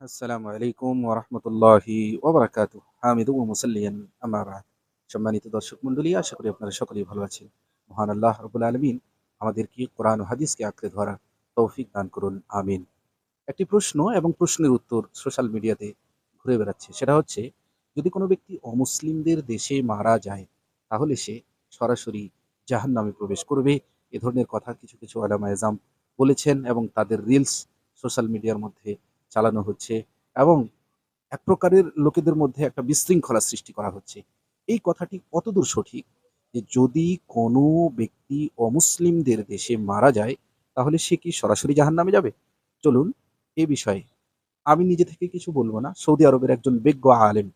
আসসালামু আলাইকুম ওরহমতুল্লাহি ওবরাকাত হামিদু মুসাল্লিয়ান আমাবাদ সম্মানিত দর্শক মণ্ডলী, আশা করি আপনারা সকলেই ভালো আছেন। মহান আল্লাহ রবুল আলমিন আমাদেরকে কোরআন হাদিসকে আঁকড়ে ধরা তৌফিক দান করুন, আমিন। একটি প্রশ্ন এবং প্রশ্নের উত্তর সোশ্যাল মিডিয়াতে ঘুরে বেড়াচ্ছে। সেটা হচ্ছে, যদি কোনো ব্যক্তি অমুসলিমদের দেশে মারা যায়, তাহলে সে সরাসরি জাহান নামে প্রবেশ করবে? এ ধরনের কথা কিছু কিছু আলামা এজাম বলেছেন এবং তাদের রিলস সোশ্যাল মিডিয়ার মধ্যে চালানো হচ্ছে এবং এক প্রকারের লোকেদের মধ্যে একটা বিশৃঙ্খলা সৃষ্টি করা হচ্ছে। এই কথাটি কতদূর সঠিক? যে যদি কোনো ব্যক্তি অমুসলিমদের দেশে মারা যায়, তাহলে সে কি সরাসরি জাহান নামে যাবে? চলুন এ বিষয়ে। আমি নিজে থেকে কিছু বলব না। সৌদি আরবের একজন বিজ্ঞ আলেম,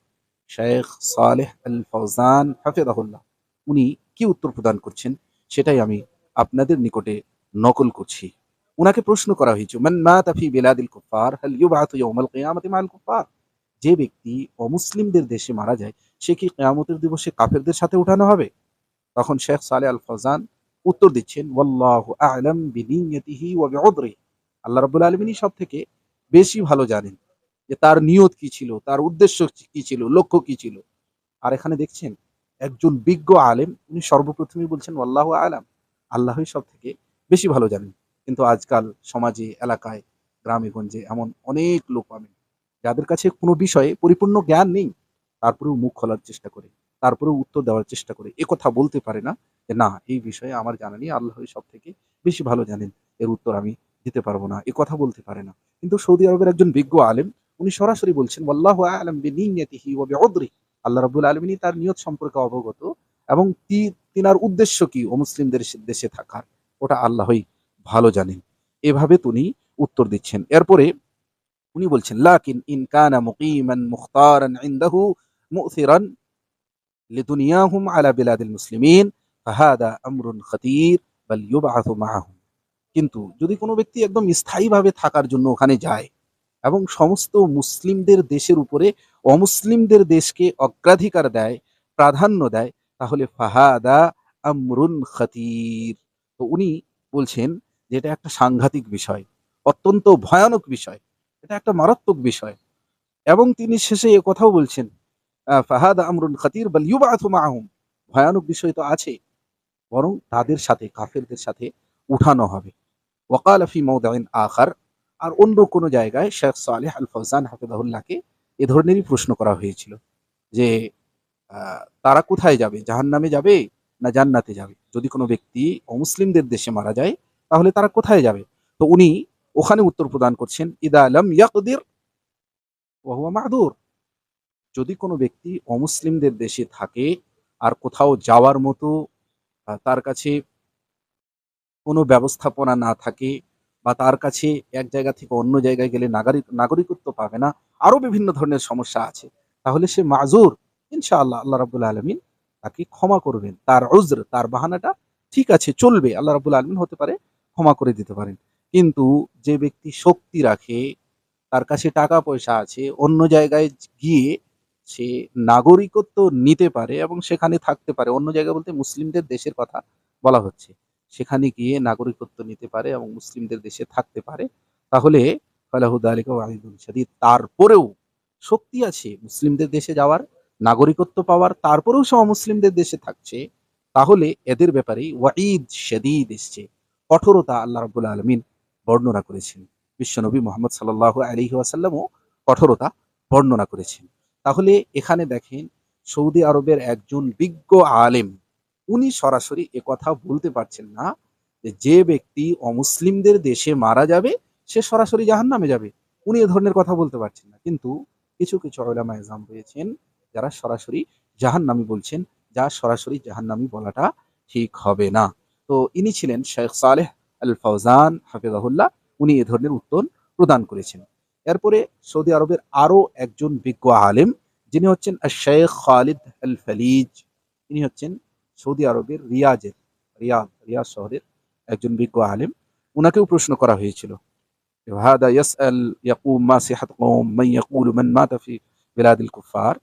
শেখ সালেহ আল ফৌজান হাফেদাহুল্লাহ, উনি কি উত্তর প্রদান করছেন সেটাই আমি আপনাদের নিকটে নকল করছি। উনাকে প্রশ্ন করা হয়েছে, মান মাতা ফি বিলাদিল কুফার হাল ইউবাতু ইয়াউমাল কিয়ামাতি মাল যে ব্যক্তি অমুসলিমদের দেশে মারা যায়, সে কি কিয়ামতের দিবসে কাফেরদের সাথে উঠানো হবে? তখন শেখ সালে আল ফজান উত্তর দিচ্ছেন, ওয়াল্লাহু আ'লাম বিনিয়তিহি ওয়া বিউদরিহি। আল্লাহ রাব্বুল আলামিনই সব থেকে বেশি ভালো জানেন যে তার নিয়ত কি ছিল, তার উদ্দেশ্য কি ছিল, লক্ষ্য কি ছিল। আর এখানে দেখছেন, একজন বিজ্ঞ আলেম, উনি সর্বপ্রথমেই বলছেন, ওয়াল্লাহু আ'লাম। আল্লাহই সব থেকে বেশি ভালো জানেন। কিন্তু আজকাল সমাজে, এলাকায় গ্রামে গঞ্জে এমন অনেক লোক পাবেন যাদের কাছে কোনো বিষয়ে পরিপূর্ণ জ্ঞান নেই, তারপরেও মুখ খোলার চেষ্টা করে, তারপরেও উত্তর দেওয়ার চেষ্টা করে, এ কথা বলতে পারে না যে, না, এই বিষয়ে আমার জানা নেই, আল্লাহ সব থেকে বেশি ভালো জানেন, এর উত্তর আমি দিতে পারব না। এ কথা বলতে পারে না। কিন্তু সৌদি আরবের একজন বিজ্ঞ আলেম, উনি সরাসরি বলছেন আল্লাহ আলম বিনিয়তিহি আল্লাহ রাব্বুল আলমিনী তার নিয়ত সম্পর্কে অবগত এবং তিনার উদ্দেশ্য কি অমুসলিমদের দেশে থাকার, ওটা আল্লাহই ভালো জানেন। এভাবে তিনি উত্তর দিচ্ছেন। এরপরে উনি বলছেন, লাকিন ইন কানা মুকিমান মুখতারান ইনদাহু মু'থিরান লিদুনিয়াহুম আলা বিলাদিল মুসলিমিন, ফাহাদা আমরুন খতির, বাল ইউবআথু মাআহুম। কিন্তু যদি কোনো ব্যক্তি একদম স্থায়ীভাবে থাকার জন্য ওখানে যায় এবং সমস্ত মুসলিমদের দেশের উপরে অমুসলিমদের দেশকে অগ্রাধিকার দেয়, প্রাধান্য দেয়, তাহলে ফাহাদা আমরুন খতির। তো উনি বলছেন যে এটা একটা সাংঘাতিক বিষয়, অত্যন্ত ভয়ানক বিষয়, এটা একটা মারাত্মক বিষয়। এবং তিনি শেষে এ কথাও বলছেন ফাহাদ আমরুন খতির বাল ইউবআথু মাআহুম ভয়ানক বিষয় তো আছে, বরং তাদের সাথে, কাফেরদের সাথে উঠানো হবে। ওয়াকাল ফি মৌদাইন আখার, আর অন্য কোনো জায়গায় শেখ সালেহ আল ফৌজান হাফিদাহুল্লাহকে এ ধরনেরই প্রশ্ন করা হয়েছিল যে তারা কোথায় যাবে? জাহান্নামে যাবে না জান্নাতে যাবে? যদি কোনো ব্যক্তি অমুসলিমদের দেশে মারা যায় তাহলে তারা কোথায় যাবে? তো উনি ওখানে উত্তর প্রদান করছেন, ইদা আলম ইয়াকদির ওহুয়া মাহদুর। যদি কোনো ব্যক্তি অমুসলিমদের দেশে থাকে আর কোথাও যাওয়ার মতো তার কাছে কোনো ব্যবস্থাপনা না থাকে বা তার কাছে এক জায়গা থেকে অন্য জায়গায় গেলে নাগরিক, নাগরিকত্ব পাবে না, আরও বিভিন্ন ধরনের সমস্যা আছে, তাহলে সে মাজুর ইনশাআল্লাহ আল্লাহ রাবুল আলমিন তাকে ক্ষমা করবেন। তার উজর তার বাহানাটা ঠিক আছে, চলবে। আল্লাহ রাবুল আলমিন হতে পারে ক্ষমা করে দিতে পারেন। কিন্তু যে ব্যক্তি শক্তি রাখে, তার কাছে টাকা পয়সা আছে, অন্য জায়গায় গিয়ে সে নাগরিকত্ব নিতে পারে এবং সেখানে থাকতে পারে। অন্য জায়গা বলতে মুসলিমদের দেশের কথা বলা হচ্ছে। সেখানে গিয়ে নাগরিকত্ব নিতে পারে এবং মুসলিমদের দেশে থাকতে পারে। তাহলে তারপরেও শক্তি আছে মুসলিমদের দেশে যাওয়ার, নাগরিকত্ব পাওয়ার, তারপরেও সে মুসলিমদের দেশে থাকছে। তাহলে এদের ব্যাপারে ওয়াঈদ শাদীদ এসছে। কঠোরতা আল্লাহ রাব্বুল আলমিন বর্ণনা করেছেন। বিশ্বনবী মোহাম্মদ সাল্লাল্লাহু আলাইহি ওয়াসাল্লামও কঠোরতা বর্ণনা করেছেন। তাহলে এখানে দেখেন সৌদি আরবের একজন বিজ্ঞ আলেম, উনি সরাসরি কথা বলতে পারছেন না যে ব্যক্তি অমুসলিমদের দেশে মারা যাবে, সে সরাসরি জাহান্নামে যাবে। উনি এ ধরনের কথা বলতে পারছেন না। কিন্তু কিছু কিছু ওলামা এজাম রয়েছেন যারা সরাসরি জাহান্নামি বলছেন, যা সরাসরি জাহান্নামি বলাটা ঠিক হবে না। তো ইনি ছিলেন শেখ সালেহ আল ফৌজান হাফিজাহুল্লাহ উনি এ ধরনের উত্তর প্রদান করেছেন এরপরে সৌদি আরবের আরো একজন বিজ্ঞ আলেম যিনি হচ্ছেন শেখ খালিদ আল ফালিজ ইনি হচ্ছেন সৌদি আরবের রিয়াজের রিয়াদ রিয়াজ শহরের একজন বিজ্ঞ আলেম উনাকেও প্রশ্ন করা হয়েছিল هذا يسأل يقوم ما صحة قوم من يقول من مات في بلاد الكفار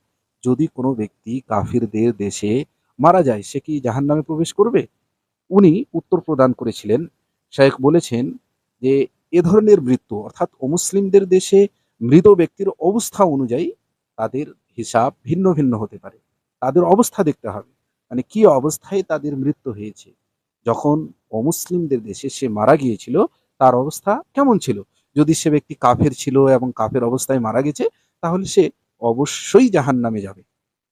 যদি কোনো ব্যক্তি কাফিরদের দেশে মারা যায় সে কি জাহান্নামে প্রবেশ করবে উনি উত্তর প্রদান করেছিলেন। শেখ বলেছেন যে, এ ধরনের মৃত্যু, অর্থাৎ অমুসলিমদের দেশে মৃত ব্যক্তির অবস্থা অনুযায়ী তাদের হিসাব ভিন্ন ভিন্ন হতে পারে। তাদের অবস্থা দেখতে হবে। মানে কি অবস্থায় তাদের মৃত্যু হয়েছে? যখন অমুসলিমদের দেশে সে মারা গিয়েছিল, তার অবস্থা কেমন ছিল? যদি সে ব্যক্তি কাফের ছিল এবং কাফের অবস্থায় মারা গেছে, তাহলে সে অবশ্যই জাহান নামে যাবে।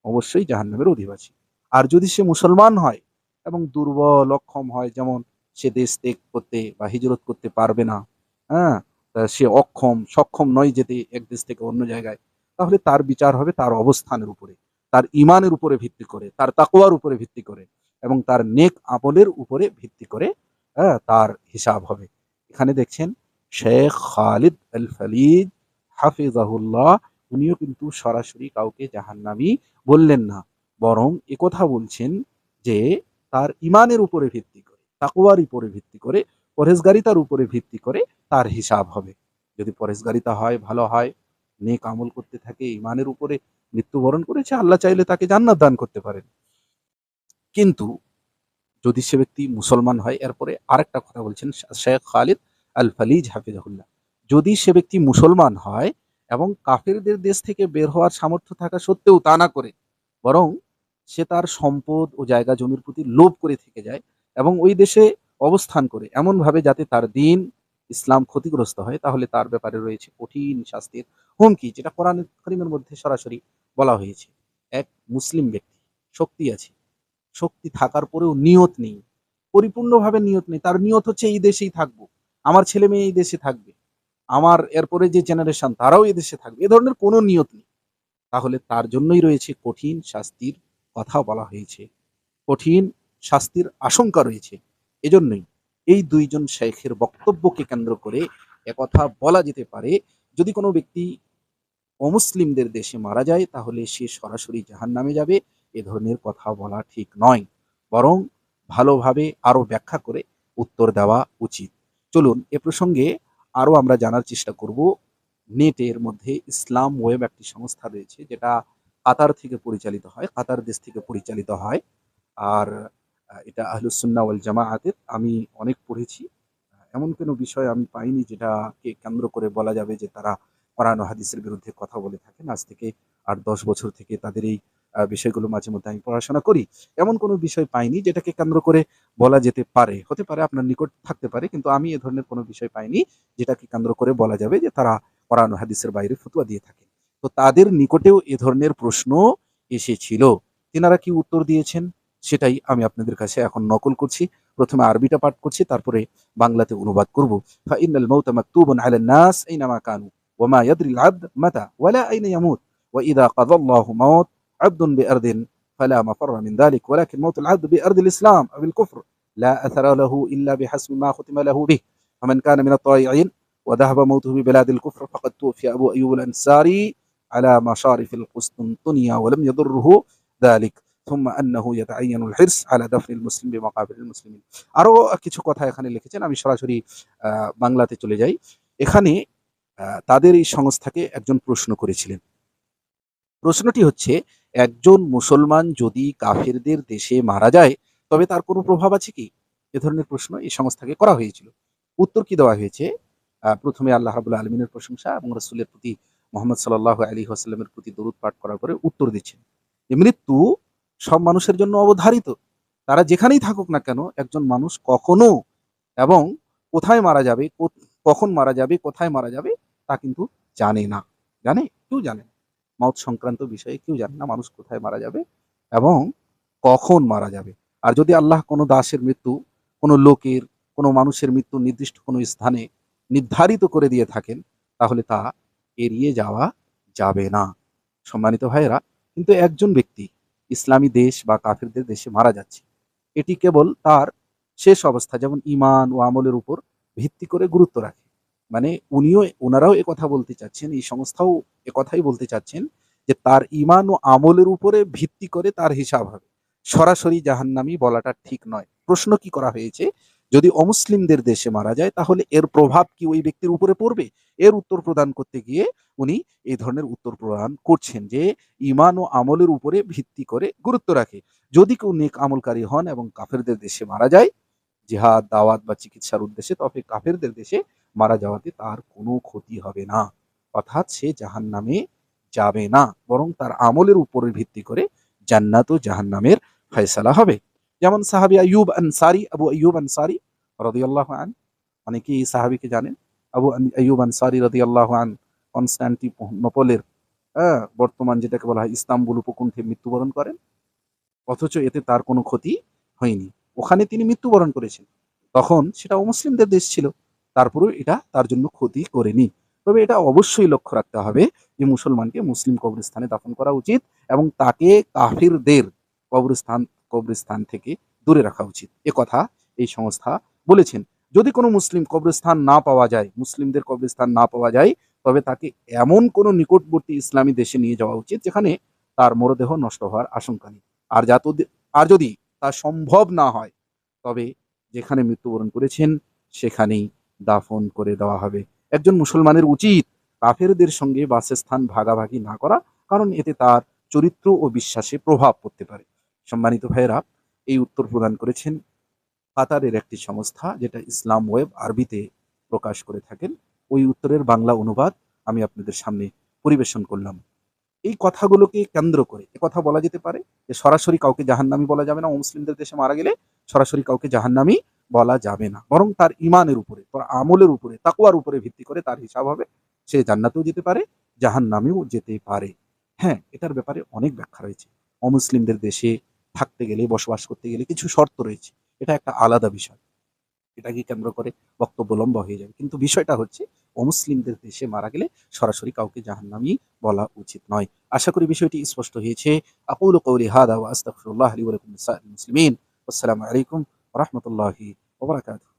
অবশ্যই জাহান নামের অধিবাসী। আর যদি সে মুসলমান হয় এবং দুর্বল, অক্ষম হয়। যেমন সে দেশ ত্যাগ করতে বা হিজরত করতে পারবে না হ্যাঁ? সে অক্ষম, সক্ষম নয় যেতে এক দেশ থেকে অন্য জায়গায়। তাহলে তার বিচার হবে তার অবস্থানের উপরে। তার ইমানের উপরে ভিত্তি করে, তার তাকওয়ার উপরে ভিত্তি করে এবং তার নেক আমলের উপরে ভিত্তি করে হ্যাঁ? তার হিসাব হবে। এখানে দেখছেন, শেখ খালিদ আল ফালিদ হাফিজাহুল্লাহ, উনিও কিন্তু সরাসরি কাউকে জাহান্নামী বললেন না। বরং একথা বলছেন যে তার ইমানের উপরে ভিত্তি করে, তাকওয়ার উপরে ভিত্তি করে পরেশগারিতার উপরে ভিত্তি করে তার হিসাব হবে। যদি পরেশগারিতা হয়, ভালো হয়, নেক আমল করতে থাকে, ইমানের উপরে মৃত্যুবরণ করেছে, আল্লাহ চাইলে তাকে জান্নাত দান করতে পারেন। কিন্তু যদি সে ব্যক্তি মুসলমান হয়, এরপরে আরেকটা কথা বলছেন শেখ খালিদ আল ফালিজ হাফিজাহুল্লাহ। যদি সে ব্যক্তি মুসলমান হয় এবং কাফেরদের দেশ থেকে বের হওয়ার সামর্থ্য থাকা সত্ত্বেও তা না করে, বরং সে তার সম্পদ ও জায়গা জমির প্রতি লোভ করে থেকে যায় এবং ওই দেশে অবস্থান করে। এমনভাবে যাতে তার দিন ইসলাম ক্ষতিগ্রস্ত হয়, তাহলে তার ব্যাপারে রয়েছে কঠিন শাস্তির হুমকি, যেটা কোরআন করিমের মধ্যে সরাসরি বলা হয়েছে। এক মুসলিম ব্যক্তি, শক্তি আছে। শক্তি থাকার পরেও নিয়ত নেই। পরিপূর্ণভাবে নিয়ত নেই। তার নিয়ত হচ্ছে, এই দেশেই থাকব। আমার ছেলে মেয়ে এই দেশে থাকবে। আমার এরপরে যে জেনারেশন তারাও এই দেশে থাকবে। এ ধরনের কোনো নিয়ত নেই। তাহলে তার জন্যই রয়েছে কঠিন শাস্তির কথা বলা হয়েছে। কঠিন শাস্তির আশঙ্কা রয়েছে। এজন্যই এই দুইজন শেখের বক্তব্যকে কেন্দ্র করে একথা বলা যেতে পারে। যদি কোনো ব্যক্তি অমুসলিমদের দেশে মারা যায়, তাহলে সে সরাসরি জাহান নামে যাবে। এ ধরনের কথা বলা ঠিক নয়। বরং ভালোভাবে আরও ব্যাখ্যা করে উত্তর দেওয়া উচিত। চলুন, এ প্রসঙ্গে আরও আমরা জানার চেষ্টা করব। নেটের মধ্যে ইসলাম ওয়েব একটি সংস্থা রয়েছে, যেটা কাতার থেকে পরিচালিত হয়, কাতার দেশ থেকে পরিচালিত হয়। আর এটা আহলুসুন্না ওয়াল জামাআতের, আমি অনেক পড়েছি। এমন কোনো বিষয় আমি পাইনি যেটাকে কেন্দ্র করে বলা যাবে যে তারা কোরআন হাদিসের বিরুদ্ধে কথা বলে থাকেন। আজ থেকে আট দশ বছর থেকে তাদের এই বিষয়গুলো মাঝে মধ্যে আমি পড়াশোনা করি। এমন কোনো বিষয় পাইনি যেটাকে কেন্দ্র করে বলা যেতে পারে। হতে পারে আপনার নিকট থাকতে পারে, কিন্তু আমি এ ধরনের কোনো বিষয় পাইনি যেটাকে কেন্দ্র করে বলা যাবে যে তারা কোরআন হাদিসের বাইরে ফতুয়া দিয়ে থাকে। তো তাদের নিকটেও এ ধরনের প্রশ্ন এসেছিল তিনারা কি উত্তর দিয়েছেন সেটাই আমি আপনাদের কাছে এখন নকল করছি প্রথমে আরবিটা পাঠ করছি তারপরে বাংলাতে অনুবাদ করব ফাইনাল মাউতা মাকতুবুন আলা الناس اينما كانوا وما يدري العبد متى ولا اين يموت واذا قضى الله موت عبد بارض فلا مفر من ذلك ولكن موت العبد بارض الاسلام او الكفر لا اثر له الا بحسب ما ختم له به فمن كان من الطائعين وذهب موته ببلاد الكفر فقد توفي ابو ايوب الانصاري على مشارف القسطنطينيه ولم يضره ذلك ثم انه يتعين الحرص على دفن المسلم بمقابر المسلمين আরো কিছু কথা এখানে লিখেছেন আমি সরাসরি আহ, বাংলাতে চলে যাই এখানে আহ, তাদের এই সংস্থাকে একজন প্রশ্ন করেছিলেন প্রশ্নটি হচ্ছে একজন মুসলমান যদি কাফেরদের দেশে মারা যায় তবে তার কোনো প্রভাব আছে কি এ ধরনের প্রশ্ন এই সংস্থাকে করা হয়েছিল উত্তর কি দেওয়া হয়েছে আহ, প্রথমে আল্লাহ রাবুল্লাহ আলমিনের প্রশংসা এবং রসুলের প্রতি মোহাম্মদ সাল্লাহ আলী আসাল্লামের প্রতি দরুদ পাঠ করার পরে উত্তর দিচ্ছেন যে মৃত্যু সব মানুষের জন্য অবধারিত। তারা যেখানেই থাকুক না কেন, একজন মানুষ কখনো এবং কোথায় মারা যাবে কখন মারা যাবে, কোথায় মারা যাবে, তা কিন্তু জানে না। জানে? কেউ জানে না। মত সংক্রান্ত বিষয়ে কেউ জানে না মানুষ কোথায় মারা যাবে এবং কখন মারা যাবে। আর যদি আল্লাহ কোনো দাসের মৃত্যু, কোনো লোকের, কোনো মানুষের মৃত্যু নির্দিষ্ট কোনো স্থানে নির্ধারিত করে দিয়ে থাকেন, তাহলে তা এড়িয়ে যাওয়া যাবে না। সম্মানিত ভাইয়েরা, কিন্তু একজন ব্যক্তি ইসলামী দেশ বা কাফিরদের দেশে মারা যাচ্ছে, এটি কেবল তার শেষ অবস্থা, যেমন ইমান ও আমলের উপর ভিত্তি করে গুরুত্ব রাখে। মানে উনিও ওনারাও কথা বলতে চাচ্ছেন, এই সংস্থাও কথাই বলতে চাচ্ছেন যে তার ইমান ও আমলের উপরে ভিত্তি করে তার হিসাব হবে। সরাসরি জাহান্নামি বলাটা ঠিক নয়। প্রশ্ন কি করা হয়েছে? যদি অমুসলিমদের দেশে মারা যায়, তাহলে এর প্রভাব কি ওই ব্যক্তির উপরে পড়বে? এর উত্তর প্রদান করতে গিয়ে উনি এই ধরনের উত্তর প্রদান করছেন যে ইমান ও আমলের উপরে ভিত্তি করে গুরুত্ব রাখে। যদি কেউ নেক আমলকারী হন এবং কাফেরদের দেশে মারা যায়, জিহাদ, দাওয়াত বা চিকিৎসার উদ্দেশ্যে, তবে কাফেরদের দেশে মারা যাওয়াতে তার কোনো ক্ষতি হবে না। অর্থাৎ সে জাহান নামে যাবে না, বরং তার আমলের উপরে ভিত্তি করে জান্নাত ও জাহান নামের ফয়সালা হবে। যেমন সাহাবি আইয়ুব আনসারি আবু আইয়ুব আনসারি রদিয়াল্লাহ আন অনেকেই এই সাহাবিকে জানেন। আবু আইয়ুব আনসারি রদিয়াল্লাহ আন কনস্ট্যান্টিনোপলের হ্যাঁ, বর্তমান যেটাকে বলা হয় ইস্তাম্বুল উপকণ্ঠে মৃত্যুবরণ করেন। অথচ এতে তার কোনো ক্ষতি হয়নি। ওখানে তিনি মৃত্যুবরণ করেছেন। তখন সেটা অমুসলিমদের দেশ ছিল। তারপরেও এটা তার জন্য ক্ষতি করেনি। তবে এটা অবশ্যই লক্ষ্য রাখতে হবে যে মুসলমানকে মুসলিম কবরস্থানে দাফন করা উচিত এবং তাকে কাফিরদের কবরস্থান কবরস্থান থেকে দূরে রাখা উচিত। এ কথা এই সংস্থা বলেছেন। যদি কোনো মুসলিম কবরস্থান না পাওয়া যায়, মুসলিমদের কবরস্থান না পাওয়া যায়, তবে তাকে এমন কোনো নিকটবর্তী ইসলামী দেশে নিয়ে যাওয়া উচিত, যেখানে তার মরদেহ নষ্ট হওয়ার আশঙ্কা নেই। আর যাত আর যদি তা সম্ভব না হয়, তবে যেখানে মৃত্যুবরণ করেছেন, সেখানেই দাফন করে দেওয়া হবে। একজন মুসলমানের উচিত কাফেরদের সঙ্গে বাসস্থান ভাগাভাগি না করা, কারণ এতে তার চরিত্র ও বিশ্বাসে প্রভাব পড়তে পারে। সম্মানিত ভাইয়েরা, এই উত্তর প্রদান করেছেন কাতারের একটি সংস্থা যেটা ইসলাম ওয়েব আরবিতে প্রকাশ করে থাকেন। ওই উত্তরের বাংলা অনুবাদ আমি আপনাদের সামনে পরিবেশন করলাম। এই কথাগুলোকে কেন্দ্র করে কথা বলা যেতে পারে যে সরাসরি কাউকে জাহান্নামি বলা যাবে না মুসলিমদের দেশে মারা গেলে সরাসরি কাউকে জাহান্নামি বলা যাবে না। বরং তার ইমানের উপরে, তার আমলের উপরে তাকুয়ার উপরে ভিত্তি করে তার হিসাব হবে। সে জান্নাতেও যেতে পারে, জাহান্নামেও যেতে পারে। হ্যাঁ এটার ব্যাপারে অনেক ব্যাখ্যা রয়েছে। অমুসলিমদের দেশে থাকতে গেলে, বসবাস করতে গেলে কিছু শর্ত রয়েছে। এটা একটা আলাদা বিষয়। এটাকে কেন্দ্র করে বক্তব্য লম্বা হয়ে যাবে। কিন্তু বিষয়টা হচ্ছে, অমুসলিমদের দেশে মারা গেলে সরাসরি কাউকে জাহান্নামি বলা উচিত নয়। আশা করি বিষয়টি স্পষ্ট হয়েছে। আকুল কৌলি হাদা ওয়া আস্তাগফিরুল্লাহ আসসালামু আলাইকুম ওয়া